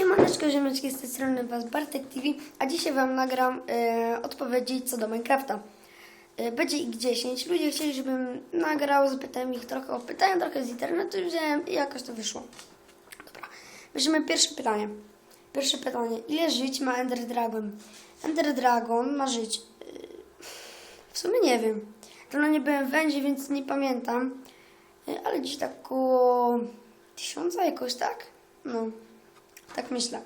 Siemaneczko, ziemeczki, z tej strony Was Bartek TV, a dzisiaj Wam nagram e, odpowiedzi co do Minecrafta. E, będzie ich 10. Ludzie chcieli, żebym nagrał, zapytałem ich trochę o pytania, trochę z internetu i wziąłem i jakoś to wyszło. Dobra, weźmiemy pierwsze pytanie. Pierwsze pytanie. Ile żyć ma Ender Dragon? Ender Dragon ma żyć... e, w sumie nie wiem. Dawno nie byłem w więc nie pamiętam. E, ale gdzieś tak koło tysiąca jakoś, tak? No. Tak myślę.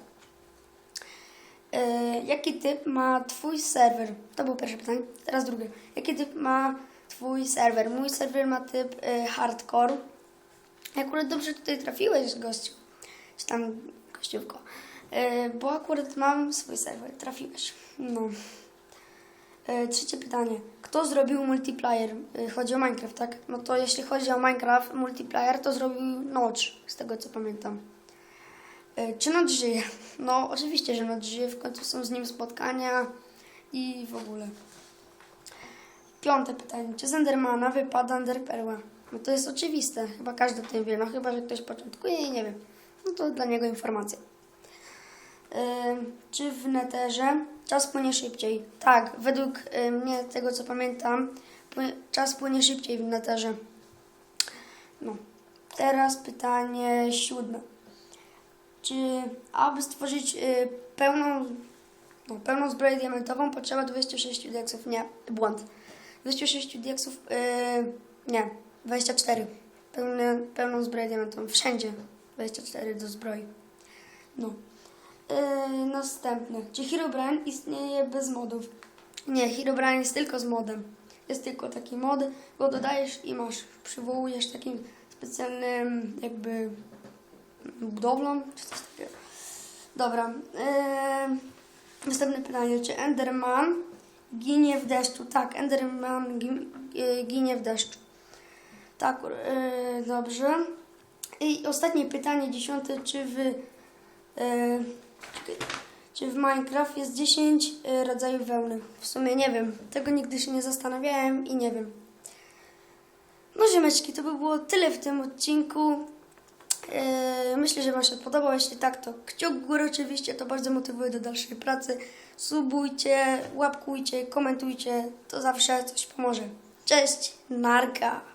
E, jaki typ ma Twój serwer? To było pierwsze pytanie. Teraz drugie. Jaki typ ma Twój serwer? Mój serwer ma typ e, hardcore. Akurat dobrze tutaj trafiłeś, gościu. Czy tam gościówko. E, bo akurat mam swój serwer. Trafiłeś. No. Trzecie pytanie. Kto zrobił multiplayer? Chodzi o Minecraft, tak? No to jeśli chodzi o Minecraft multiplayer, to zrobił Notch, z tego co pamiętam. E, Czy Notch żyje? No oczywiście, że Notch żyje, w końcu są z nim spotkania i w ogóle. Piąte pytanie. Czy z Endermana wypada Enderperła? No to jest oczywiste, chyba każdy o tym wie, no chyba, że ktoś początkuje i nie wie. No to dla niego informacja. E, Czy w neterze czas płynie szybciej? Tak, według e, mnie, tego co pamiętam, czas płynie szybciej w neterze. No. Teraz pytanie siódme. Czy aby stworzyć y, pełną, no, pełną zbroję diamentową potrzeba 26 diaksów? Nie, błąd. 26 diaksów, y, nie, 24. Pełne, pełną zbroję diamentową, wszędzie 24 do zbroi. No. Y, następne. Czy Herobrine istnieje bez modów? Nie, Herobrine jest tylko z modem. Jest tylko taki mod, go dodajesz i masz, przywołujesz takim specjalnym jakby budowlą, czy. Dobra. Yy, następne pytanie. Czy Enderman ginie w deszczu? Tak, Enderman yy, ginie w deszczu. Tak, yy, dobrze. I ostatnie pytanie, dziesiąte. Czy w, yy, czy w Minecraft jest 10 yy, rodzajów wełny? W sumie nie wiem. Tego nigdy się nie zastanawiałem i nie wiem. No ziomeczki, to by było tyle w tym odcinku. Yy, Myślę, że Wam się podobał. Jeśli tak, to kciuk górę oczywiście. To bardzo motywuje do dalszej pracy. Subujcie, łapkujcie, komentujcie. To zawsze coś pomoże. Cześć, narka!